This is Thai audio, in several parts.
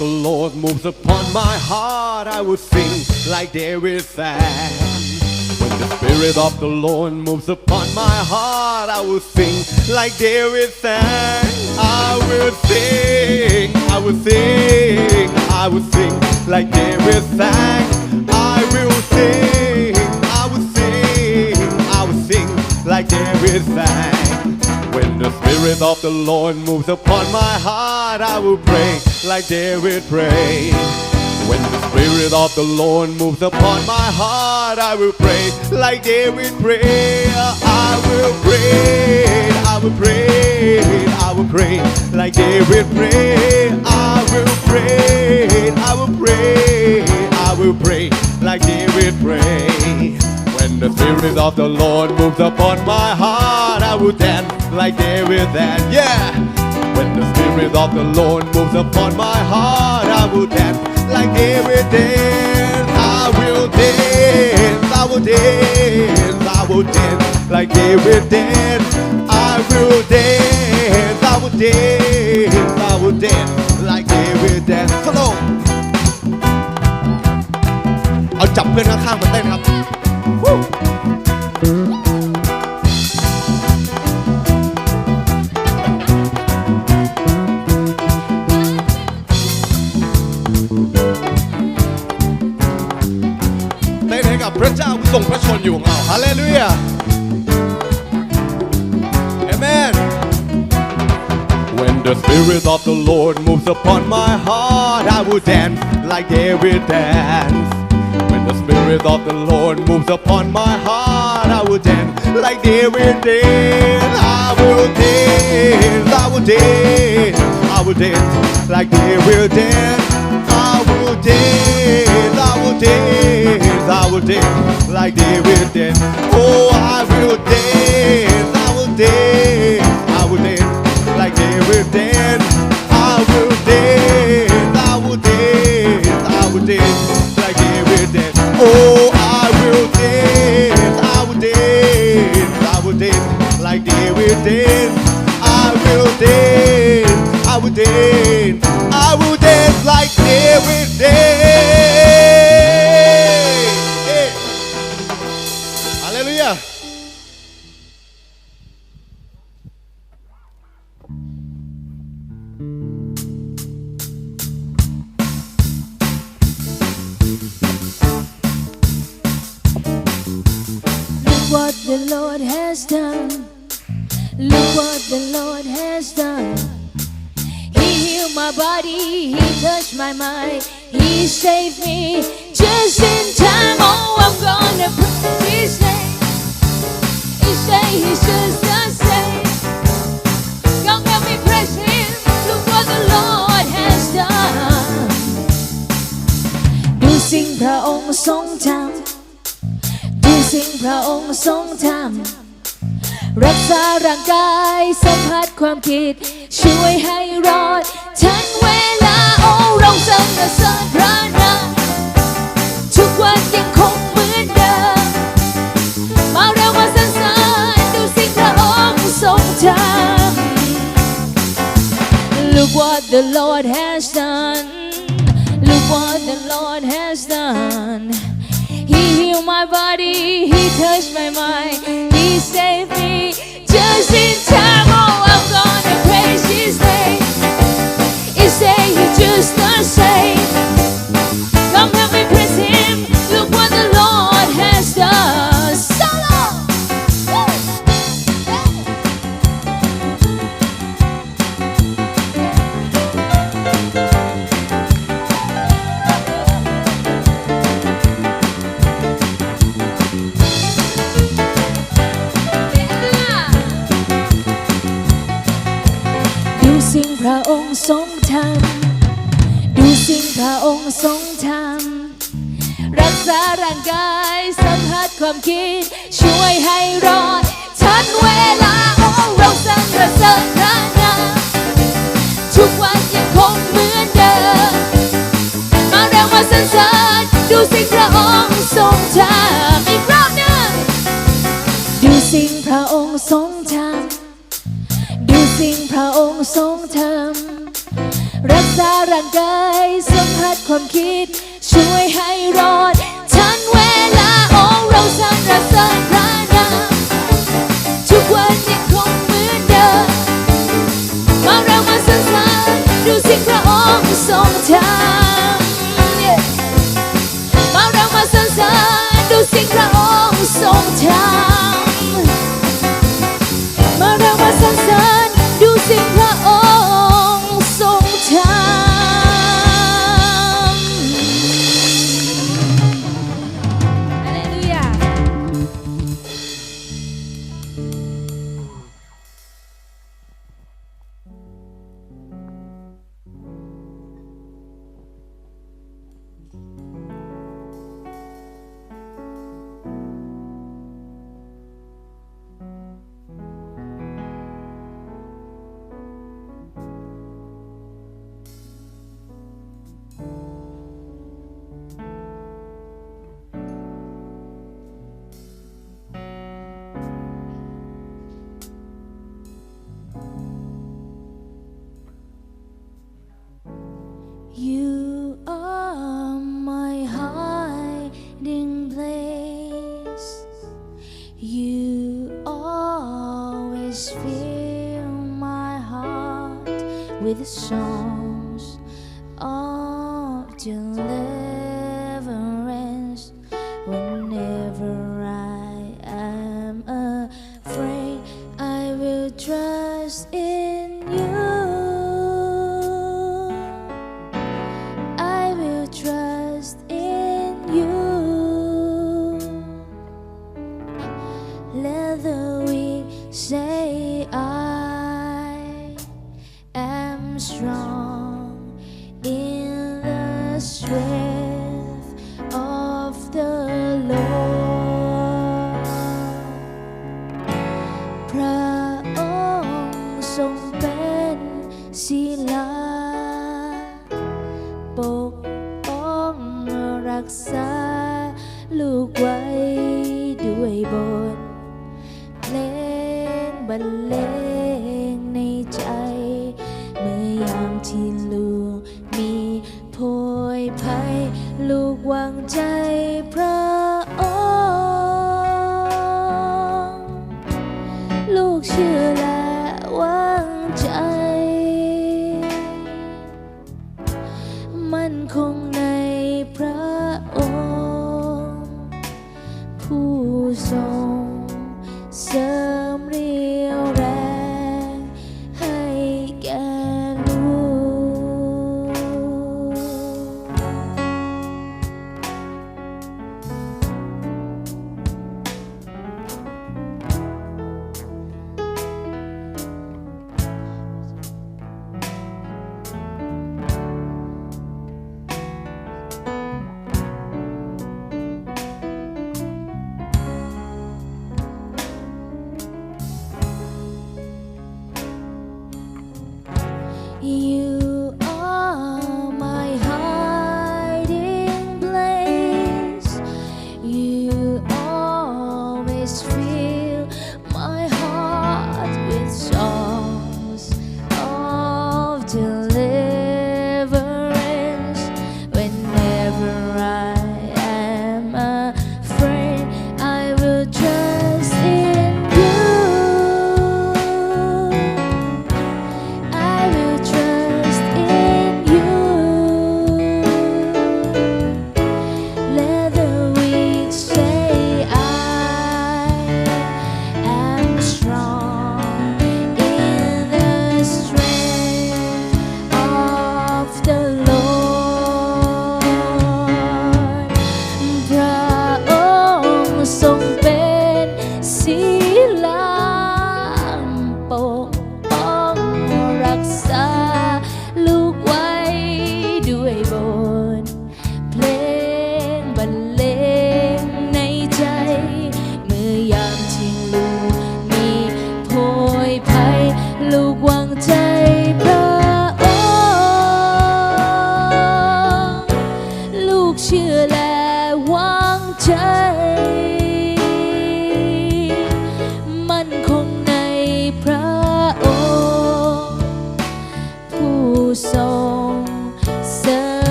The Lord moves upon my heart, I will sing like David sang. When the Spirit of the Lord moves upon my heart, I will sing like David sang. I will sing, I will sing, I will sing like David sang. I will sing, I will sing, I will sing like David sang. Spirit of the Lord moves upon my heart, I will pray like David prayed. When the Spirit of the Lord moves upon my heart, I will pray like David prayed. I will pray, I will pray, I will pray like David prayed. I will pray, I will pray, I will pray like David prayed. The Spirit of the Lord moves upon my heart, I will dance like David and yeah. When the Spirit of the Lord moves upon my heart, I will dance like David danced. I will dance, I will dance, I will dance like David danced. I will dance, I will dance, I will dance like David danced. Come on. เอาจับเพื่อนข้างๆมาเต้นครับ กับพระเจ้าผู้ทรงพระชนอยู่ของเราฮาเลลูยาเอเมน When the Spirit of the Lord moves upon my heart, I will dance like David danced. Spirit of the Lord moves upon my heart, I will dance like David danced. I will dance, I will dance, I will dance like David danced. I will dance, I will dance, I will dance like David danced. Oh, I will dance, I will dance, I will dance like David dance. Will dance, I will dance like David dance. Hey. Hallelujah. Look what the Lord has done. Look what the Lord has done He healed my body, He touched my mind, He saved me just in time. Oh, I'm gonna praise His name. Each day He's just the same. Come help me praise Him. Look what the Lord has done. ดูสิ่งพระองค์ทรงทำ ดูสิ่งพระองค์ทรงทำ รักษาร่างกายสัมผัสความคิด ช่วยให้รอดทันเวลาโอ้เราสรรเสริญพระนามทุกวันยังคงเหมือนเดิมมาเร็วมาสรรเสริญดูสิ่งพระองค์ทรงทำ Look what the Lord has done Look what the Lord has done healed my body, He touched my mind, He saved me just in time. Oh, สิ่งพระองค์ทรงทำดูสิ่งพระองค์ทรงทำรักษาร่างกายสัมผัสความคิด ช่วยให้รอดทันเวลาโอ้เราสรรเสริญพระนามทุกวันยังคงเหมือนเดิมมาเร็วมาสรรเสริญดูสิ่งพระองค์ทรงทำอีกรอบหนึ่ง สิ่งพระองค์ทรงทำรักษาร่างกายสัมผัสความคิด ช่วยให้รอดทันเวลาโอ้เราสรรเสริญพระนามทุกวันยังคงเหมือนเดิมมาเรามาสรรเสริญดูสิ่งพระองค์ทรงทำ Yeah มาเรามาสรรเสริญดูสิ่งพระองค์ทรงทำ ดูสิ่ so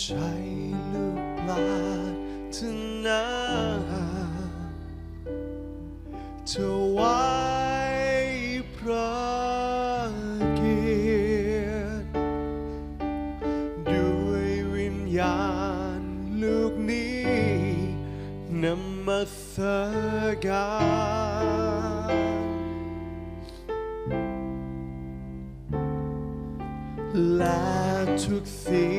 ใจลูกลาทนาถวายพระเกียรติด้วยวิญญาณลูกนี้นำมาสการและทุกสิ่ง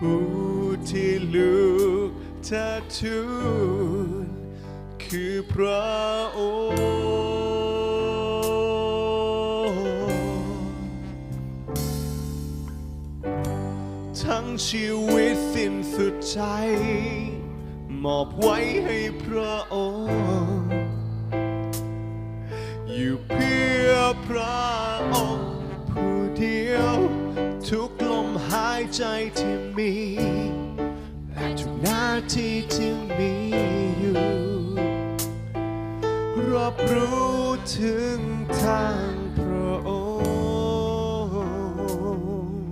ผู้ที่ลูกเธทูลคือพระองค์ทั้งชีวิตสิ้นสุดใจ มอบไว้ให้พระองค์ อยู่เพื่อพระองค์ผู้เดียว ใจที่มี และทุกนาทีที่มีอยู่รับรู้ถึงทางพระองค์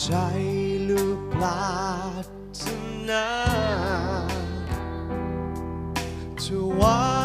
ใจลูกปลาตนา to walk.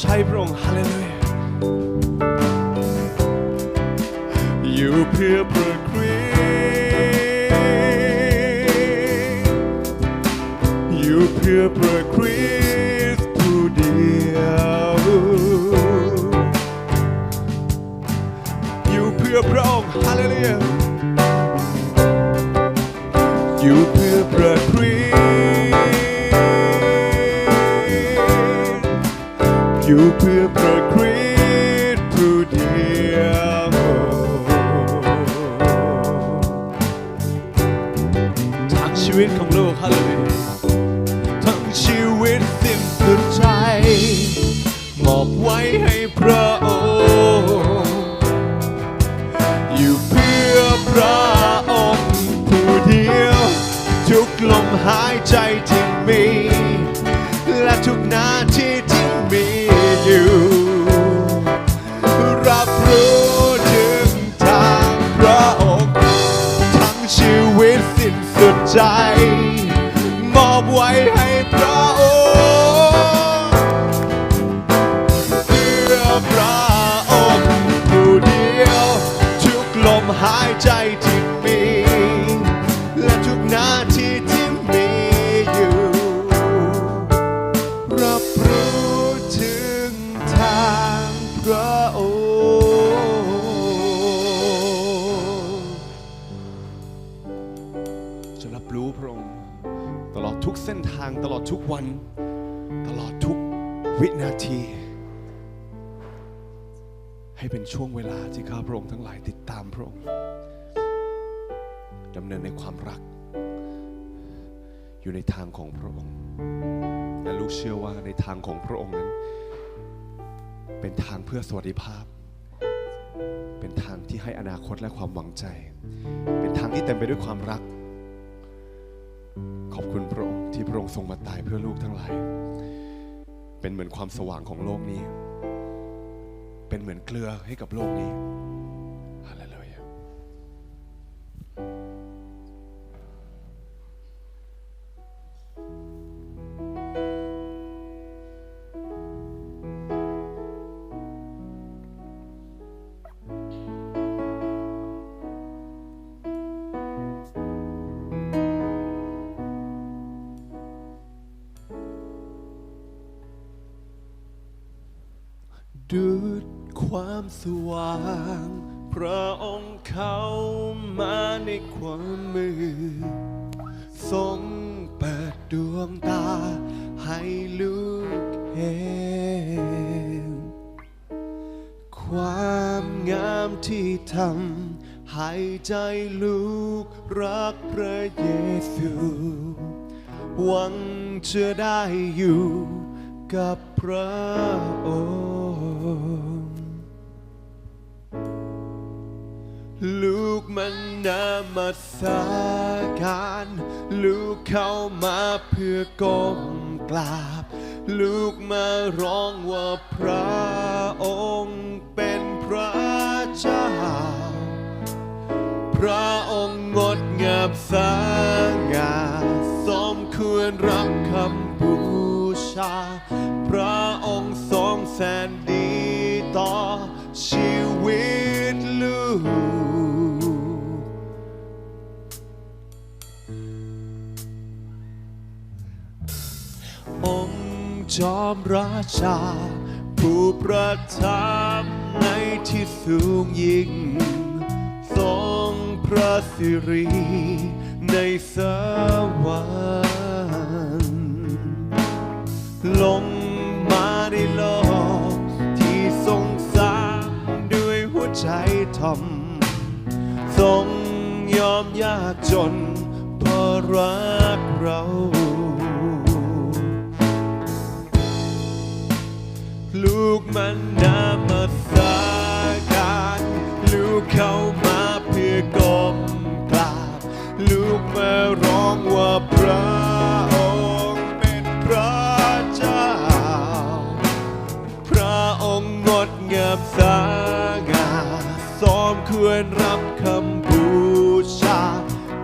ใช้พระองค์ฮาเลลูยา you prepare. ของพระองค์ และลูกเชื่อว่าในทางของพระองค์นั้น เป็นทางเพื่อสวัสดิภาพ เป็นทางที่ให้อนาคตและความหวังใจ เป็นทางที่เต็มไปด้วยความรัก ขอบคุณพระองค์ที่พระองค์ทรงมาตายเพื่อลูกทั้งหลาย เป็นเหมือนความสว่างของโลกนี้ เป็นเหมือนเกลือให้กับโลกนี้ สว่าง พระองค์เข้ามาในความมืดทรงเปิดดวงตา ให้ลูกเห็นความงามที่ทำให้ใจลูกรักพระเยซูหวังจะได้อยู่กับพระองค์ ลูกมันนามาสาการ ลูกเข้ามาเพื่อก้มกราบ ลูกมาร้องว่าพระองค์เป็นพระเจ้า พระองค์งดงามสง่าสมควรรับคำบูชา พระองค์ทรงแสน จอมราชา ผู้ประทับในที่สูงยิ่ง ทรงพระสิริในสวรรค์ลงมาในโลกที่ทรงสร้างด้วยหัวใจทอมทรงยอมยากจนเพราะรักเรา กมันนามาสาการลูกเข้ามาเพื่อก้มกราบลูกมาร้องว่าพระองค์เป็นพระเจ้า พระองค์งดงามสง่าสมควรรับคำบูชา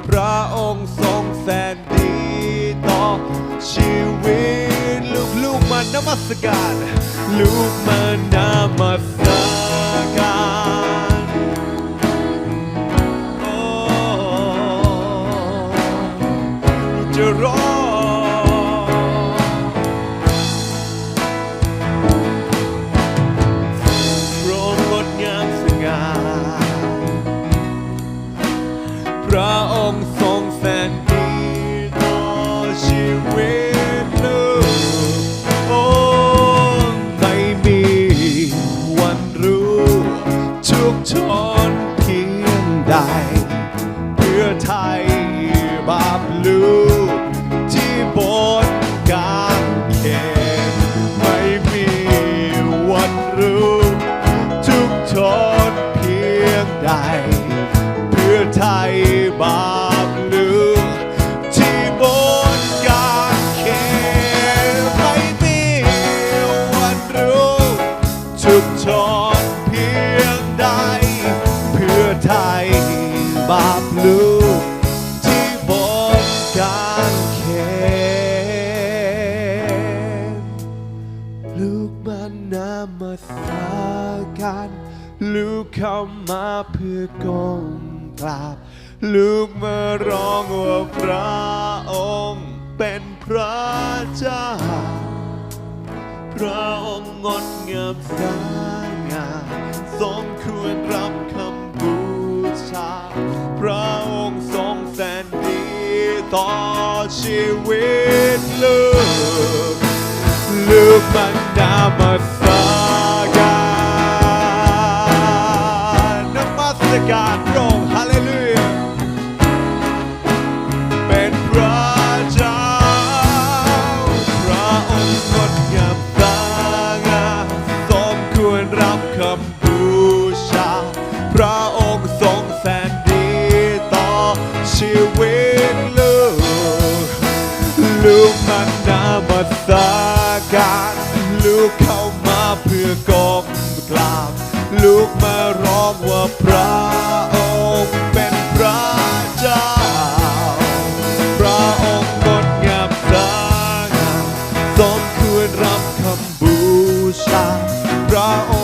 พระองค์ทรงแสนดีต่อชีวิต นมัสการลูกมานมัสการโอ้จะร้อง ลูกมั พระองค์